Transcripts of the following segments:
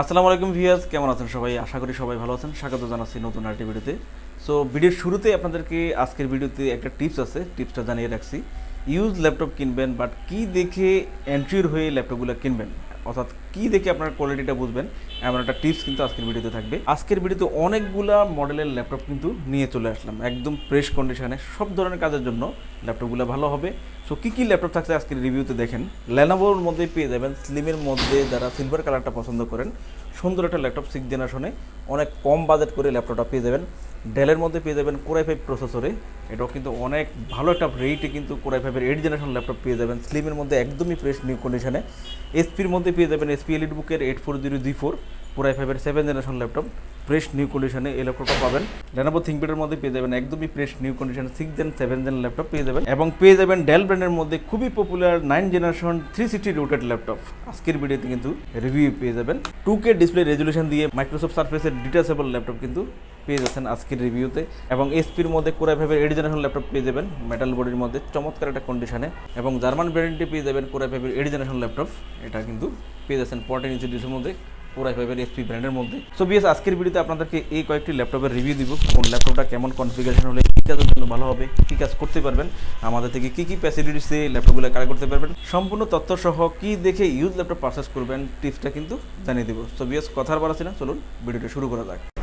আসসালামু আলাইকুম ভিয়াস কেমন আছেন সবাই? আশা করি সবাই ভালো আছেন। স্বাগত জানাচ্ছি নতুন আরেকটি ভিডিওতে। সো ভিডিওর শুরুতে আপনাদেরকে আজকের ভিডিওতে একটা টিপস আছে, টিপসটা জানিয়ে রাখছি। ইউজ ল্যাপটপ কিনবেন বাট কি দেখে এন্ট্রির হয়ে ল্যাপটপগুলো কিনবেন? অর্থাৎ কি দেখে আপনার কোয়ালিটিটা বুঝবেন, এমন একটা টিপস কিন্তু আজকের ভিডিওতে থাকবে। আজকের ভিডিওতে অনেকগুলা মডেলের ল্যাপটপ কিন্তু নিয়ে চলে আসলাম, একদম ফ্রেশ কন্ডিশনে সব ধরনের কাজের জন্য ল্যাপটপগুলো ভালো হবে। সো কী কী ল্যাপটপ থাকছে আজকের রিভিউতে দেখেন। লেনোভোর মধ্যে পেয়ে যাবেন স্লিমের মধ্যে যারা সিলভার কালারটা পছন্দ করেন, সুন্দর একটা ল্যাপটপ সিক্স জেনারেশনে অনেক কম বাজেট করে ল্যাপটপটা পেয়ে যাবেন। ডেলের মধ্যে পেয়ে যাবেন কোরাই ফাইভ প্রসেসরে এটাও কিন্তু অনেক ভালো একটা রেটে কিন্তু কোরাই ফাইভের এইট জেনারেশন ল্যাপটপ পেয়ে যাবেন। স্লিমের মধ্যে একদমই ফ্রেশ নিউ কন্ডিশনে এসপির মধ্যে পেয়ে যাবেন এসপি এলিট বুকের এইট ফোর জিরো দুই ফোর কোরাই ফাইভের seven generation laptop fresh new কন্ডিশনে এই ল্যাপটপটা পাবেন। লেনোভো থিঙ্কপ্যাডের মধ্যে পেয়ে যাবেন একদমই ফ্রেশ নিউ কন্ডিশনে six gen seven gen laptop পেয়ে যাবেন। এবং পেয়ে যাবেন ডেল ব্র্যান্ডের মধ্যে খুবই popular nine generation three sixty rotated laptop আজকের ভিডিওতে কিন্তু রিভিউ পেয়ে যাবেন। টু কে ডিসপ্লে রেজুলেশন দিয়ে মাইক্রোসফট সার্ফেসের ডিটাচেবল ল্যাপটপ কিন্তু পেয়ে যাচ্ছেন আজকের রিভিউতে। এবং এসপির মধ্যে কোরাই ফাইভের এইট জেনারেশন ল্যাপটপ পেয়ে যাবেন মেটাল বডির মধ্যে চমৎকার একটা কন্ডিশনে এবং জার্মান ব্র্যান্ডটি পেয়ে যাবেন কোরাই ফাইভের এইট জেনারেশন ল্যাপটপ এটা কিন্তু পেয়ে যাচ্ছেন ইঞ্চি ডিসের মধ্যে কোরাই ফাইভের এসপি ব্র্যান্ডের মধ্যে। সো বিএস আজকের ভিডিওতে আপনাদেরকে এই কয়েকটি ল্যাপটপের রিভিউ দিব। কোন ল্যাপটপটা কেমন কনফিগারেশন হলে, কী কাজের জন্য ভালো হবে, কী কাজ করতে পারবেন, আমাদের থেকে কী কী ফ্যাসিলিটিস দিয়ে ল্যাপটপগুলো কালেক্ট করতে পারবেন, সম্পূর্ণ তথ্য সহ কী দেখে ইউজ ল্যাপটপ পারচেস করবেন টিপসটা কিন্তু জানিয়ে দিব। সো বিএস কথার বার আছে না, চলুন ভিডিওটা শুরু করা যাক।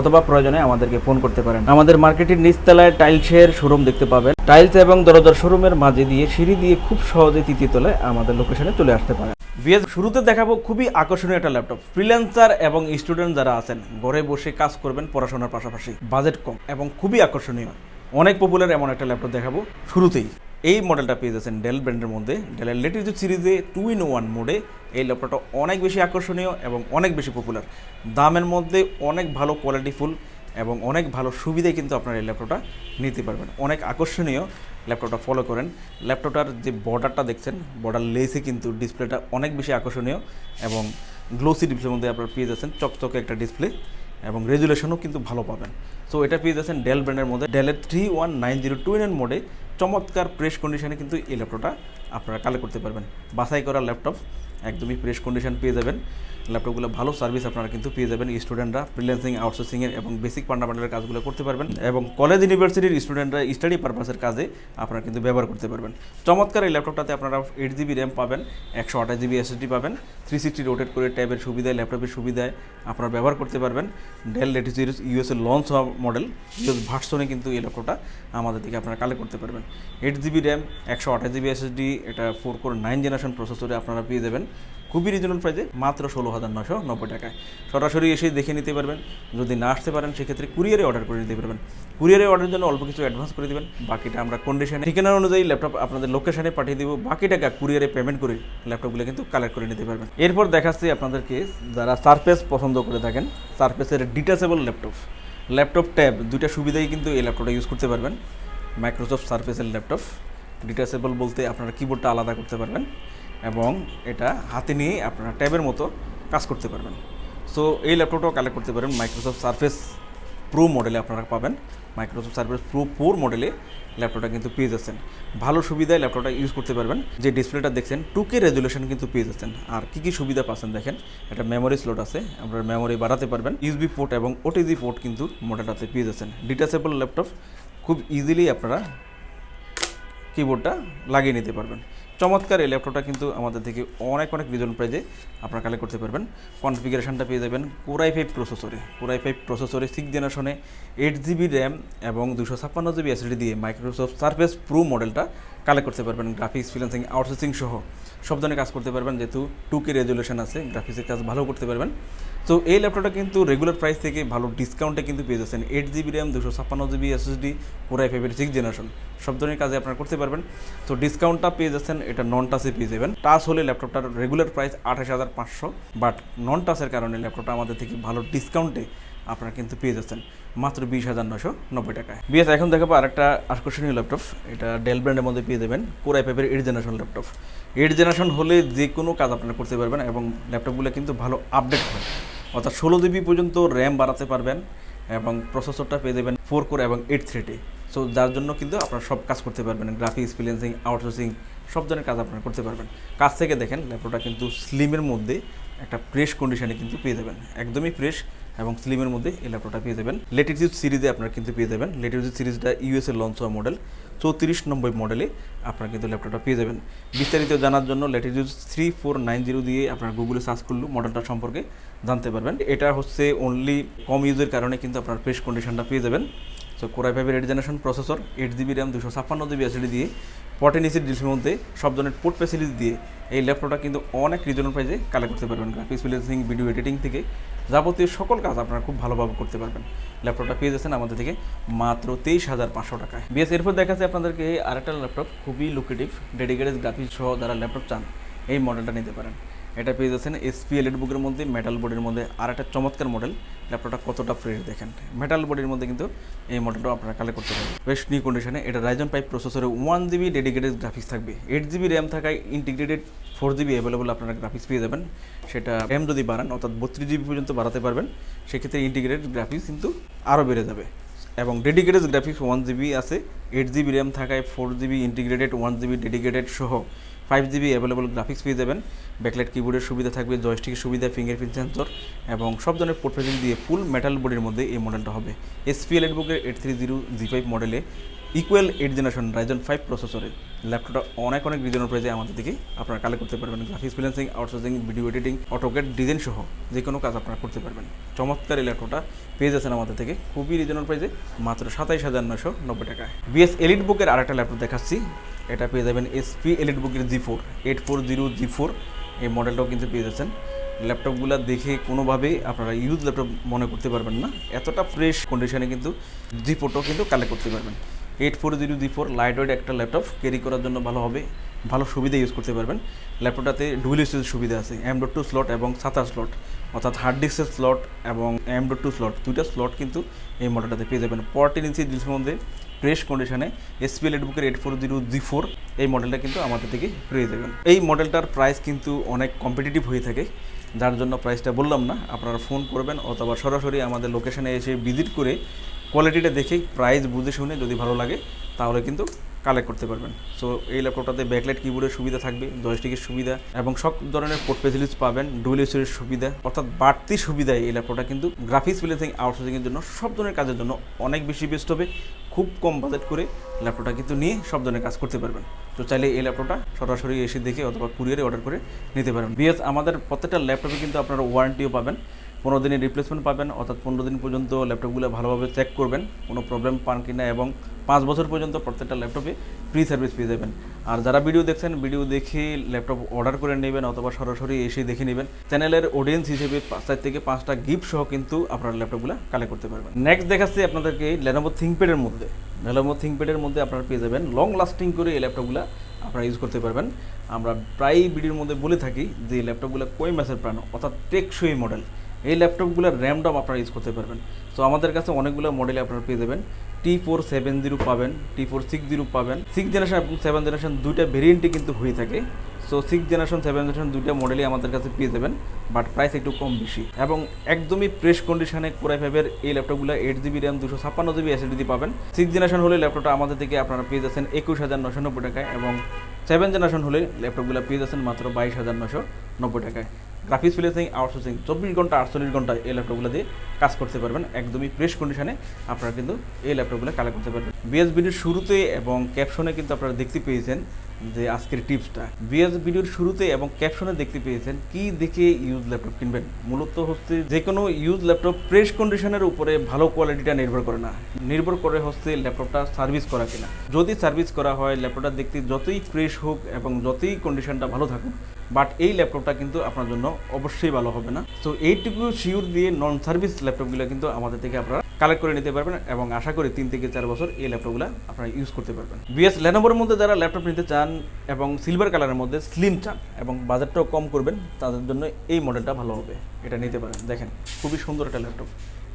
অথবা প্রয়োজনে আমাদেরকে ফোন করতে পারেন। আমাদের মার্কেটের নিচতলায় টাইলসের শোরুম দেখতে পাবেন। টাইলস এবং দরজার শোরুমের মাঝে দিয়ে সিঁড়ি দিয়ে খুব সহজে তৃতীয় তলায় আমাদের লোকেশনে চলে আসতে পারেন। বিএস শুরুতে দেখাবো খুবই আকর্ষণীয় একটা ল্যাপটপ ফ্রিল্যান্সার এবং স্টুডেন্ট যারা আছেন, ঘরে বসে কাজ করবেন পড়াশোনার পাশাপাশি। বাজেট কম এবং খুবই আকর্ষণীয়। অনেক পপুলার এমন একটা ল্যাপটপ দেখাবো শুরুতেই। এই মডেলটা পেয়ে যাচ্ছেন ডেল ব্র্যান্ডের মধ্যে। ডেলের লেটেস্ট সিরিজে টু ইন ওয়ান মোডে এই ল্যাপটপটা অনেক বেশি আকর্ষণীয় এবং অনেক বেশি পপুলার দামের মধ্যে অনেক ভালো কোয়ালিটিফুল এবং অনেক ভালো সুবিধায় কিন্তু আপনার এই ল্যাপটপটা নিতে পারবেন। অনেক আকর্ষণীয় ল্যাপটপটা ফলো করেন। ল্যাপটপটার যে বর্ডারটা দেখছেন বর্ডার লেসে কিন্তু ডিসপ্লেটা অনেক বেশি আকর্ষণীয় এবং গ্লোসি ডিসপ্লের মধ্যে আপনারা পেয়ে যাচ্ছেন চকচকে একটা ডিসপ্লে এবং রেজুলেশনও কিন্তু ভালো পাবেন। সো এটা পেয়ে যাচ্ছেন ডেল ব্র্যান্ডের মধ্যে। ডেলের three one nine zero two মোডে চমৎকার প্রেস কন্ডিশনে কিন্তু এই ল্যাপটপটা আপনারা কালেক্ট করতে পারবেন। বাছাই করা ল্যাপটপ একদমই প্রেস কন্ডিশন পেয়ে যাবেন। ল্যাপটপগুলো ভালো সার্ভিস আপনারা কিন্তু পেয়ে যাবেন। স্টুডেন্টরা ফ্রিল্যান্সিং আউটসোর্সিংয়ের এবং বেসিক ফান্ডামেন্টালের কাজগুলো করতে পারবেন এবং কলেজ ইউনিভার্সিটির স্টুডেন্টরা স্টাডি পারপাসের কাজে আপনারা কিন্তু ব্যবহার করতে পারবেন। চমৎকার এই ল্যাপটপটাতে আপনারা এইট জিবি র্যাম পাবেন, একশো আঠাশ জিবি এসএসডি পাবেন থ্রি সিক্সটি রোটেট করে ট্যাবের সুবিধায় ল্যাপটপের সুবিধায় আপনারা ব্যবহার করতে পারবেন। Dell latest series USA launch হওয়া মডেল ইউএস ভার্সনে কিন্তু এই ল্যাপটপটা আমাদের থেকে আপনারা কালেক্ট করতে পারবেন। এইট জিবি র্যাম একশো আঠাশ জিবি এসএসডি এটা ফোর কোর নাইন জেনারেশন প্রসেসরে আপনারা পেয়ে যাবেন। খুবই রিজনেবল প্রাইসে মাত্র ষোলো হাজার নশো নব্বই টাকায়। সরাসরি এসে দেখে নিতে পারবেন, যদি না আসতে পারেন, সেক্ষেত্রে কুরিয়ারে অর্ডার করে নিতে পারবেন। কুরিয়ারে অর্ডারের জন্য অল্প কিছু অ্যাডভান্স করে দেবেন, বাকিটা আমরা কন্ডিশনে ঠিকানা অনুযায়ী ল্যাপটপ আপনাদের লোকেশনে পাঠিয়ে দেবো বাকি টাকা কুরিয়ারে পেমেন্ট করে ল্যাপটপগুলো কিন্তু কালেক্ট করে নিতে পারবেন। এরপর দেখাচ্ছি আপনাদেরকে যারা সারফেস পছন্দ করে থাকেন সারফেসের ডিটাচেবল ল্যাপটপ ল্যাপটপ ট্যাব দুইটা সুবিধাই কিন্তু এই ল্যাপটপটা ইউজ করতে পারবেন। মাইক্রোসফট সারফেসের ল্যাপটপ ডিটাচেবল বলতে আপনারা কিবোর্ডটা আলাদা করতে পারবেন। এবং এটা হাতে নিয়ে আপনারা ট্যাবের মতো কাজ করতে পারবেন। সো এই ল্যাপটপটাও কালেক্ট করতে পারেন। মাইক্রোসফট সার্ফেস প্রো মডেলে আপনারা পাবেন। মাইক্রোসফট সার্ফেস প্রো ফোর মডেলে ল্যাপটপটা কিন্তু পেয়ে যাচ্ছেন। ভালো সুবিধায় ল্যাপটপটা ইউজ করতে পারবেন। যে ডিসপ্লেটা দেখছেন টু কে রেজুলেশন কিন্তু পেয়ে যাচ্ছেন। আর কী কী সুবিধা পাচ্ছেন দেখেন, একটা মেমোরি স্লট আছে। আপনার মেমোরি বাড়াতে পারবেন। ইউসবি পোর্ট এবং ওটিজি পোর্ট কিন্তু মডেলটাতে পেয়ে যাচ্ছেন। ডিটাচেবল ল্যাপটপ, খুব ইজিলি আপনারা কিবোর্ডটা লাগিয়ে নিতে পারবেন। চমৎকার এই ল্যাপটপটা কিন্তু আমাদের থেকে অনেক অনেক রিজন প্রাইজে আপনারা কালেক্ট করতে পারবেন। কনফিগারেশনটা পেয়ে যাবেন কোরাই ফাইভ প্রসেসরে কোরাই ফাইভ প্রসেসরে সিক্স জেনারেশনে এইট জিবি র্যাম এবং দুশো ছাপ্পান্ন জিবি এসএসডি দিয়ে মাইক্রোসফট সার্ফেস প্রো মডেলটা কালেক্ট করতে পারবেন। গ্রাফিক্স ফিলেন্সিং আউটসোর্সিং সহ। সব ধরনের কাজ করতে পারবেন, যেহেতু টু কে রেজুলেশন আছে গ্রাফিক্সের কাজ ভালো করতে পারবেন। তো এই ল্যাপটপটা কিন্তু রেগুলার প্রাইস থেকে ভালো ডিসকাউন্টে কিন্তু পেয়ে যাচ্ছেন। এইট জিবি র্যাম দুশো ছাপ্পান্ন জিবি এসএসডি কোরাই ফাইভের সিক্স জেনারেশন সব ধরনের কাজে আপনারা করতে পারবেন। তো ডিসকাউন্টটা পেয়ে যাচ্ছেন, এটা নন টাচে পেয়ে যাবেন। টাচ হলে ল্যাপটপটার রেগুলার প্রাইস আঠাশ হাজার পাঁচশো বাট নন টাচের কারণে ল্যাপটপটা আমাদের থেকে ভালো ডিসকাউন্টে আপনারা কিন্তু পেয়ে যাচ্ছেন। মাত্র বিশ হাজার নশো নব্বই টাকায়। বিএস এখন দেখাবো আরেকটা আকর্ষণীয় ল্যাপটপ এটা ডেল ব্র্যান্ডের মধ্যে পেয়ে দেবেন core i পেপের eight generation laptop eight generation হলে যে কোনো কাজ আপনারা করতে পারবেন এবং ল্যাপটপগুলো কিন্তু ভালো আপডেট হয় অর্থাৎ ষোলো জিবি পর্যন্ত র্যাম বাড়াতে পারবেন এবং প্রসেসরটা পেয়ে দেবেন ফোর কোর এবং এইট থ্রিটি সো যার জন্য কিন্তু আপনারা সব কাজ করতে পারবেন। গ্রাফিক্স ফ্রিল্যান্সিং আউটসোর্সিং সব ধরনের কাজ আপনারা করতে পারবেন। কাজ থেকে দেখেন ল্যাপটপটা কিন্তু স্লিমের মধ্যে একটা ফ্রেশ কন্ডিশনে কিন্তু পেয়ে যাবেন। একদমই ফ্রেশ এবং স্লিমের মধ্যে এই ল্যাপটপটা পেয়ে যাবেন। লেটিটিউড সিরিজে আপনারা কিন্তু পেয়ে যাবেন। লেটিটিউড সিরিজটা ইউএসএ লঞ্চ হওয়া মডেল চৌত্রিশ নম্বর মডেলে আপনারা কিন্তু ল্যাপটপটা পেয়ে যাবেন। বিস্তারিত জানার জন্য latitude three four nine zero দিয়ে আপনারা গুগলে সার্চ করলেও মডেলটা সম্পর্কে জানতে পারবেন। এটা হচ্ছে অনলি কম ইউজের কারণে কিন্তু আপনার ফ্রেশ কন্ডিশনটা পেয়ে যাবেন। সো কোরাই ফাইভের eight generation processor eight GB RAM দুশো ছাপ্পান্ন জিবি এসিডি দিয়ে ফর্টিন ইসির ডিসের মধ্যে সব ধরনের পোর্ট ফ্যাসিলিটি দিয়ে এই ল্যাপটপটা কিন্তু অনেক রিজনাল প্রাইজে কালেক্ট করতে পারবেন। গ্রাফিক্স ফিলেন্সিং ভিডিও এডিটিং থেকে যাবতীয় সকল কাজ আপনারা খুব ভালোভাবে করতে পারবেন। ল্যাপটপটা পেয়ে যাচ্ছেন আমাদের থেকে মাত্র তেইশ হাজার পাঁচশো টাকায় বিএস এরপর দেখাচ্ছে আপনাদেরকে আরেকটা ল্যাপটপ খুবই লুকেটিভ ডেডিকেটেড গ্রাফিক্স সহ যারা ল্যাপটপ চান, এই মডেলটা নিতে পারেন। এটা পেয়ে যাচ্ছেন এসপি এলইড বুকের মধ্যে মেটাল বডির মধ্যে। আর একটা চমৎকার মডেল ল্যাপটপটা কতটা ফ্রেশ দেখেন। মেটাল বডির মধ্যে কিন্তু এই মডেলটা আপনারা কালেক্ট করতে পারেন। বেশ নিউ কন্ডিশনে এটা রাইজন পাইপ প্রসেসরে ওয়ান জিবি ডেডিকেটেড গ্রাফিক্স থাকবে। এইট জিবি র্যাম থাকায় ইন্টিগ্রেটেড ফোর জিবি অ্যাভেলেবল আপনারা গ্রাফিক্স পেয়ে যাবেন। সেটা র্যাম যদি বাড়ান, অর্থাৎ বত্রিশ জিবি পর্যন্ত বাড়াতে পারবেন, সেক্ষেত্রে ইন্টিগ্রেটেড গ্রাফিক্স কিন্তু আরও বেড়ে যাবে। এবং ডেডিকেটেড গ্রাফিক্স ওয়ান জিবি আছে এইট জিবি র্যাম থাকায় four GB integrated one GB dedicated সহ ফাইভ জিবি অ্যাভেলেবল গ্রাফিক্স পেয়ে যাবেন। ব্যাকলাইট কিবোর্ডের সুবিধা থাকবে জয়স্টিকের সুবিধা ফিঙ্গারপ্রিন্ট সেন্সর এবং সব ধরনের পোর্টফেজিং দিয়ে ফুল মেটাল বডির মধ্যে এই মডেলটা হবে। HP Elite এডবুকের eight three zero G five মডেলে equal eight generation Ryzen five প্রসেসরে ল্যাপটপটা অনেক অনেক রিজনাল প্রাইজে আমাদের থেকে আপনারা কালেক্ট করতে পারবেন। Graphics freelancing outsourcing video editing AutoCAD design সহ যে কোনো কাজ আপনারা করতে পারবেন। চমৎকার এই ল্যাপটপটা পেয়ে যাচ্ছেন আমাদের থেকে। খুবই রিজনাল প্রাইজে মাত্র সাতাইশ হাজার নশো নব্বই টাকায়। বিএস এলিট বুকের আরেকটা ল্যাপটপ দেখাচ্ছি। এটা পেয়ে যাবেন এসপি এলিট বুকের G four eight four zero G four এই মডেলটাও কিন্তু পেয়ে যাচ্ছেন। ল্যাপটপগুলো দেখে কোনোভাবেই আপনারা ইউজ ল্যাপটপ মনে করতে পারবেন না। এতটা ফ্রেশ কন্ডিশনে কিন্তু জি ফোরটাও কিন্তু কালেক্ট করতে পারবেন। Eight four zero G four lightweight একটা ল্যাপটপ ক্যারি করার জন্য ভালো হবে, ভালো সুবিধা ইউজ করতে পারবেন। ল্যাপটপটাতে ডুয়েল ইউসের সুবিধা আছে এম ডট টু স্লট এবং সাতাশ স্লট অর্থাৎ হার্ড ডিস্কের স্লট এবং এম ডট টু স্লট দুইটা স্লট কিন্তু এই মডেলটাতে পেয়ে যাবেন। ফোরটিন ইঞ্চি ডিসের মধ্যে ফ্রেশ কন্ডিশনে HP Elite এডবুকের eight four zero G four এই মডেলটা কিন্তু আমাদের থেকে পেয়ে যাবেন। এই মডেলটার প্রাইস কিন্তু অনেক কম্পিটিটিভ হয়ে থাকে, যার জন্য প্রাইসটা বললাম না, আপনারা ফোন করবেন অথবা সরাসরি আমাদের লোকেশনে এসে ভিজিট করে কোয়ালিটিটা দেখে প্রাইস বুঝে শুনে যদি ভালো লাগে, তাহলে কিন্তু কালেক্ট করতে পারবেন। সো এই ল্যাপটপটাতে ব্যাকলাইট কিবোর্ডের সুবিধা থাকবে জয়স্টিকের সুবিধা এবং সব ধরনের পোর্ট ফেসিলিটিস পাবেন ডুয়েল ইউসের সুবিধা। অর্থাৎ বাড়তি সুবিধায় এই ল্যাপটপটা কিন্তু গ্রাফিক্স ফিলেন্সিং আউটসোর্সিংয়ের জন্য সব ধরনের কাজের জন্য অনেক বেশি বেস্ট হবে। খুব কম বাজেট করে ল্যাপটপটা কিন্তু নিয়ে সব ধরনের কাজ করতে পারবেন। তো চাইলে এই ল্যাপটপটা সরাসরি এসে দেখে অথবা কুরিয়ারে অর্ডার করে নিতে পারেন। বিএস আমাদের প্রত্যেকটা ল্যাপটপে কিন্তু আপনারা ওয়ারেন্টিও পাবেন। পনেরো দিনের রিপ্লেসমেন্ট পাবেন, অর্থাৎ পনেরো দিন পর্যন্ত ল্যাপটপগুলো ভালোভাবে চেক করবেন, কোনো প্রবলেম পান কিনা এবং পাঁচ বছর পর্যন্ত প্রত্যেকটা ল্যাপটপে ফ্রি সার্ভিস পেয়ে যাবেন। আর যারা ভিডিও দেখছেন ভিডিও দেখে ল্যাপটপ অর্ডার করে নেবেন অথবা সরাসরি এসে দেখে নেবেন। চ্যানেলের অডিয়েন্স হিসেবে চার থেকে পাঁচটা গিফট সহ কিন্তু আপনারা ল্যাপটপগুলো কালেক্ট করতে পারবেন। নেক্সট দেখাচ্ছি আপনাদেরকে লেনোভো থিঙ্কপ্যাডের মধ্যে। লেনোভো থিঙ্কপ্যাডের মধ্যে আপনারা পেয়ে যাবেন লং লাস্টিং করে এই ল্যাপটপগুলো আপনারা ইউজ করতে পারবেন। আমরা প্রায় ভিডিওর মধ্যে বলে থাকি যে ল্যাপটপগুলো কই ম্যাসের প্রাণ অর্থাৎ টেকসই মডেল এই ল্যাপটপগুলোর র্যামডম আপনারা ইউজ করতে পারবেন। সো আমাদের কাছে অনেকগুলো মডেল আপনারা পেয়ে যাবেন। টি ফোর সেভেন জিরো পাবেন টি ফোর সিক্স জিরো পাবেন। সিক্স জেনারেশন এবং সেভেন জেনারেশন দুইটা ভেরিয়েন্টই কিন্তু হয়ে থাকে। So six generation seven generation দুইটা মডেলই আমাদের কাছে পেয়ে যাবেন বাট প্রাইস একটু কম বেশি। এবং একদমই ফ্রেশ কন্ডিশনে কোরাই ফাইভের এই ল্যাপটপগুলো এইট জিবি র্যাম দুশো ছাপ্পান্ন জিবি এসএসডি পাবেন। সিক্স জেনারেশন হলে ল্যাপটপটা আমাদের থেকে আপনারা পেয়ে যাচ্ছেন একুশ হাজার নশো নব্বই টাকায় এবং সেভেন জেনারেশন হলে ল্যাপটপগুলো পেয়ে যাচ্ছেন মাত্র বাইশ হাজার নশো নব্বই টাকায়। গ্রাফিক্স ফিলেন্সিং আউটসোর্সিং চব্বিশ ঘণ্টা, আটচল্লিশ ঘণ্টা এই ল্যাপটপগুলো দিয়ে কাজ করতে পারবেন। একদমই ফ্রেশ কন্ডিশনে আপনারা কিন্তু এই ল্যাপটপগুলো কালেক্ট করতে পারবেন। বিএস ভিডিওর শুরুতে এবং ক্যাপশনে কিন্তু আপনারা দেখতে পেয়েছেন যে আজকের টিপসটা। বিএস ভিডিওর শুরুতে এবং ক্যাপশনে দেখতে পেয়েছেন কি দেখে ইউজ ল্যাপটপ কিনবেন। মূলত হচ্ছে যে কোনো ইউজ ল্যাপটপ ফ্রেশ কন্ডিশনের উপরে ভালো কোয়ালিটিটা নির্ভর করে না। নির্ভর করে হচ্ছে ল্যাপটপটা সার্ভিস করা কিনা। যদি সার্ভিস করা হয় ল্যাপটপটা দেখতে যতই ফ্রেশ হোক এবং যতই কন্ডিশনটা ভালো থাকুক বাট এই ল্যাপটপটা কিন্তু আপনার জন্য অবশ্যই ভালো হবে না। তো এইটুকু শিওর দিয়ে নন সার্ভিস ল্যাপটপগুলো কিন্তু আমাদের থেকে আপনারা কালেক্ট করে নিতে পারবেন এবং আশা করি তিন থেকে চার বছর এই ল্যাপটপগুলো আপনারা ইউজ করতে পারবেন। বিএস ল্যানোভোর মধ্যে যারা ল্যাপটপ নিতে চান এবং সিলভার কালারের মধ্যে স্লিম চান এবং বাজেটটাও কম করবেন, তাদের জন্য এই মডেলটা ভালো হবে। এটা নিতে পারেন। দেখেন, খুবই সুন্দর একটা ল্যাপটপ।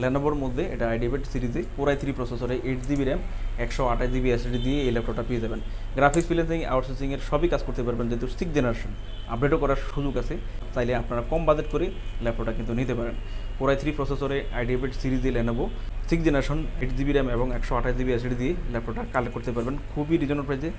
ল্যানোভোর মধ্যে এটা আইডিবেট সিরিজে কোরাই থ্রি প্রসেসরে এইট জিবি র্যাম একশো আঠাশ জিবি এসএসডি দিয়ে এই ল্যাপটপটা পেয়ে যাবেন। গ্রাফিক্স ফিলেন্সিং আউটসোর্সিংয়ের সবই কাজ করতে পারবেন যেহেতু সিক্স জেনারেশন আপডেটও করার সুযোগ আছে তাইলে আপনারা কম বাজেট করে ল্যাপটপটা কিন্তু নিতে পারেন। কোরাই থ্রি প্রসেসরে আইডিবেট সিরিজে Lenovo six generation eight GB RAM এবং একশো আঠাশ জিবি এসএসডি দিয়ে ল্যাপটপটা কালেক্ট করতে পারবেন খুবই রিজনেবল প্রাইসে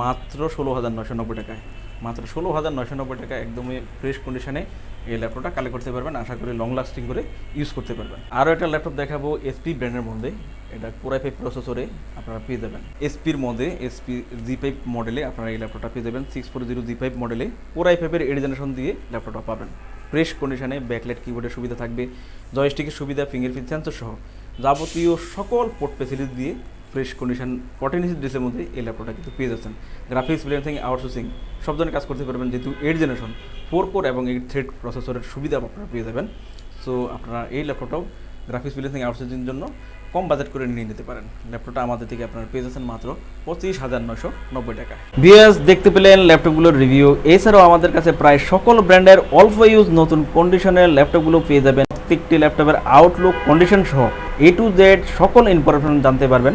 মাত্র ষোলো হাজার নশো নব্বই টাকায়। মাত্র ষোলো হাজার নশো নব্বই টাকা একদমই ফ্রেশ কন্ডিশনে এই ল্যাপটপটা কালেক্ট করতে পারবেন, আশা করি লং লাস্টিং করে ইউজ করতে পারবেন। আরও একটা ল্যাপটপ দেখাবো এসপি ব্র্যান্ডের মধ্যে। এটা কোরাই ফাইভ প্রসেসরে আপনারা পেয়ে যাবেন। এসপির মধ্যে এসপি জি ফাইভ মডেলে আপনারা এই ল্যাপটপটা পেয়ে যাবেন। Six four zero G five মডেলে কোরাই ফাইভের এইট জেনারেশন দিয়ে ল্যাপটপটা পাবেন। ফ্রেশ কন্ডিশনে ব্যাকলাইট কিবোর্ডের সুবিধা থাকবে জয়স্টিকের সুবিধা ফিঙ্গারপ্রিন্ট সেন্সর সহ যাবতীয় সকল পোর্ট ফেসিলিটি দিয়ে ফ্রেশ কন্ডিশন ফর্টিন ইঞ্চি ডিসের মধ্যে এই ল্যাপটপটা কিন্তু পেয়ে যাচ্ছেন। গ্রাফিক্স ফিলেন্সিং আউটসোর্সিং সব ধরনের কাজ করতে পারবেন যেহেতু এইট জেনারেশন ফোর কোর এবং এইট থ্রেড প্রসেসরের সুবিধা আপনারা পেয়ে যাবেন। সো আপনারা এই ল্যাপটপটাও গ্রাফিক্স ফিলেন্সিং আউটসোর্সিং জন্য কম বাজেট করে নিয়ে নিতে পারেন। ল্যাপটপটা আমাদের থেকে আপনারা পেয়ে যাচ্ছেন মাত্র পঁচিশ হাজার নশো নব্বই টাকা। বিএস দেখতে পেলেন ল্যাপটপগুলোর রিভিউ এছাড়াও আমাদের কাছে প্রায় সকল ব্র্যান্ডের অল্প ইউজ নতুন কন্ডিশনের ল্যাপটপগুলো পেয়ে যাবেন। প্রত্যেকটি ল্যাপটপের আউটলুক কন্ডিশন সহ এ টু জেড সকল ইনফরমেশন জানতে পারবেন।